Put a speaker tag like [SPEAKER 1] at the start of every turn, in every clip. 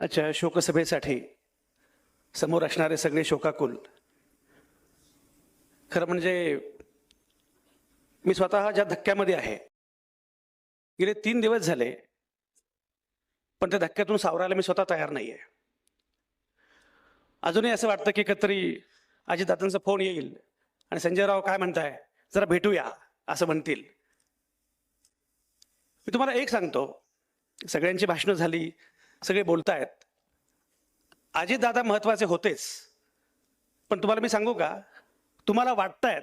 [SPEAKER 1] अच्छा शोकसभेसाठी समोर असणारे सगळे शोकाकुल. खरं म्हणजे मी स्वतः ज्या धक्क्यामध्ये आहे गेले तीन दिवस झाले पण त्या धक्क्यातून सावरायला मी स्वतः तयार नाही आहे अजूनही असं वाटतं की कधीतरी अजितदादांचा फोन येईल आणि संजय राव काय म्हणताय जरा भेटूया असं म्हणतील. मी तुम्हाला एक सांगतो सगळ्यांची भाषणं झाली सगळे बोलतायत. अजितदादा महत्त्वाचे होतेच. पण तुम्हाला मी सांगू का? तुम्हाला वाटतायत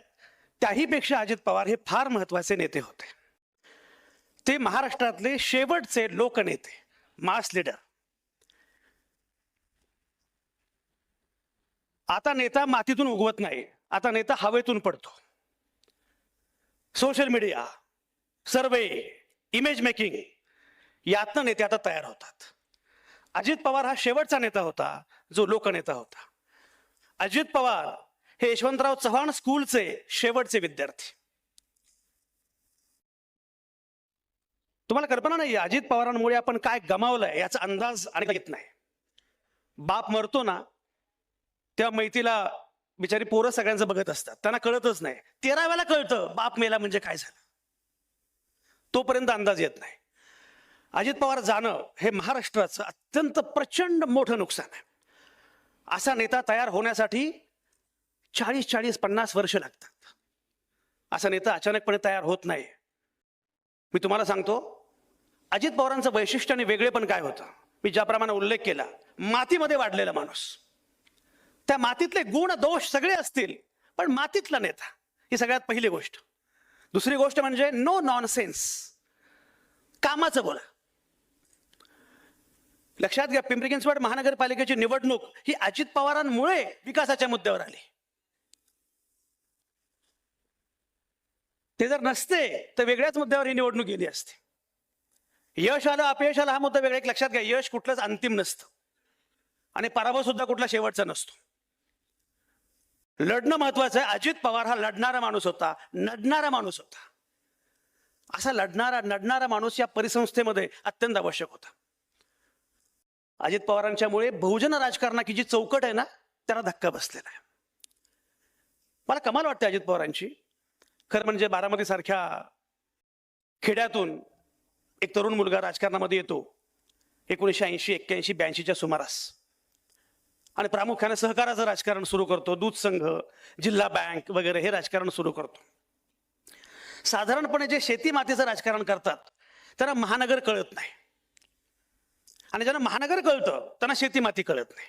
[SPEAKER 1] त्याहीपेक्षा अजित पवार हे फार महत्त्वाचे नेते होते. ते महाराष्ट्रातले शेवटचे लोकनेते मास लीडर आता नेता मातीतून उगवत नाही. आता नेता हवेतून पडतो. Social media survey image making यातनं नेते आता तयार होतात. अजित पवार हा शेवटचा नेता होता जो लोकनेता होता. अजित पवार हे यशवंतराव चव्हाण स्कूलचे शेवटचे विद्यार्थी. तुम्हाला कल्पना नाही अजित पवारांमुळे आपण काय गमावलंय याचा अंदाज आणि येत नाही. बाप मरतो ना त्या मैतीला बिचारी पोरं सगळ्यांचं बघत असतात. त्यांना कळतच नाही. तेराव्याला कळतं बाप मेला म्हणजे काय झालं. तोपर्यंत अंदाज येत नाही. अजित पवार जाणं हे महाराष्ट्राचं अत्यंत प्रचंड मोठं नुकसान आहे. असा नेता तयार होण्यासाठी चाळीस चाळीस पन्नास वर्ष लागतात. असा नेता अचानकपणे तयार होत नाही. मी तुम्हाला सांगतो अजित पवारांचं वैशिष्ट्य आणि वेगळेपण काय होतं? मी ज्याप्रमाणे उल्लेख केला मातीमध्ये वाढलेला माणूस. त्या मातीतले गुण दोष सगळे असतील पण मातीतला नेता ही सगळ्यात पहिली गोष्ट. दुसरी गोष्ट म्हणजे नो नॉनसेन्स कामाचं बोला. लक्षात घ्या पिंपरी चिंचवड महानगरपालिकेची निवडणूक ही अजित पवारांमुळे विकासाच्या मुद्द्यावर आली. ते जर नसते तर वेगळ्याच मुद्द्यावर ही निवडणूक गेली असते. यश आलं अपयश आलं हा मुद्दा वेगळा. एक लक्षात घ्या यश कुठलंच अंतिम नसतं. आणि पराभव सुद्धा कुठला शेवटचा नसतो. लढणं महत्वाचं आहे. अजित पवार हा लढणारा माणूस होता नडणारा माणूस होता. असा लढणारा नडणारा माणूस या परिसंस्थेमध्ये अत्यंत आवश्यक होता. अजित पवारांच्यामुळे बहुजन राजकारणाची जी चौकट आहे ना त्याला धक्का बसलेला आहे. मला कमाल वाटते अजित पवारांची. खरं म्हणजे बारामती सारख्या खेड्यातून एक तरुण मुलगा राजकारणामध्ये येतो एकोणीसशे ऐंशी एक्क्याऐंशी ब्याऐंशीच्या सुमारास. आणि प्रामुख्याने सहकाराचं राजकारण सुरू करतो दूध संघ जिल्हा बँक वगैरे हे राजकारण सुरू करतो. साधारणपणे जे शेती मातीचं राजकारण करतात त्यांना महानगर कळत नाही. आणि ज्यांना महानगर कळतं त्यांना शेती माती कळत नाही.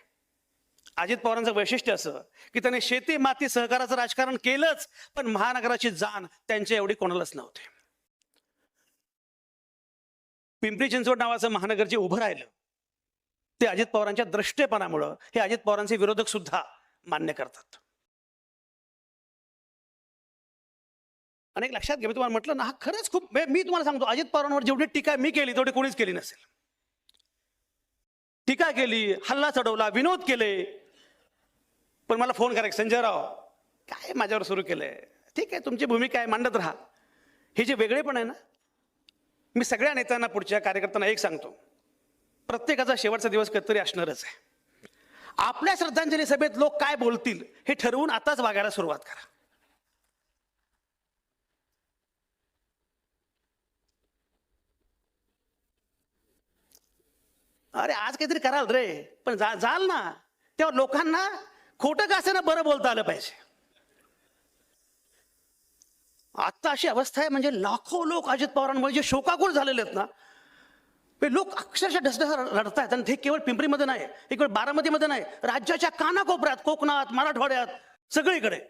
[SPEAKER 1] अजित पवारांचं वैशिष्ट्य असं की त्यांनी शेती माती सहकाराचं राजकारण केलंच पण महानगराची जाण त्यांच्या एवढी कोणालाच नव्हती. पिंपरी चिंचवड नावाचं महानगर जे उभं राहिलं ते अजित पवारांच्या द्रष्टेपणामुळं हे अजित पवारांचे विरोधक सुद्धा मान्य करतात. आणि एक लक्षात घ्या मी तुम्हाला म्हटलं ना हा खरंच खूप मी तुम्हाला सांगतो अजित पवारांवर जेवढी टीका मी केली तेवढी कोणीच केली नसेल. टीका केली हल्ला चढवला विनोद केले. पण मला फोन करा संजयराव काय माझ्यावर सुरू केलंय? ठीक आहे तुमची भूमिका आहे मांडत राहा. हे जे वेगळेपण आहे ना मी सगळ्या नेत्यांना पुढच्या कार्यकर्त्यांना एक सांगतो. प्रत्येकाचा शेवटचा दिवस कधीतरी असणारच आहे. आपल्या श्रद्धांजली सभेत लोक काय बोलतील हे ठरवून आताच वागायला सुरुवात करा. अरे आज काहीतरी कराल रे. पण जा जाल ना. तेव्हा लोकांना खोटं का बरं बोलता आलं पाहिजे. आता अशी अवस्था आहे म्हणजे लाखो लोक अजित पवारांमुळे जे शोकाकुल झालेले आहेत ना ते लोक अक्षरशः ढसढस रडतायत. आणि ते केवळ पिंपरीमध्ये नाही केवळ बारामतीमध्ये नाही राज्याच्या कानाकोपऱ्यात कोकणात मराठवाड्यात सगळीकडे.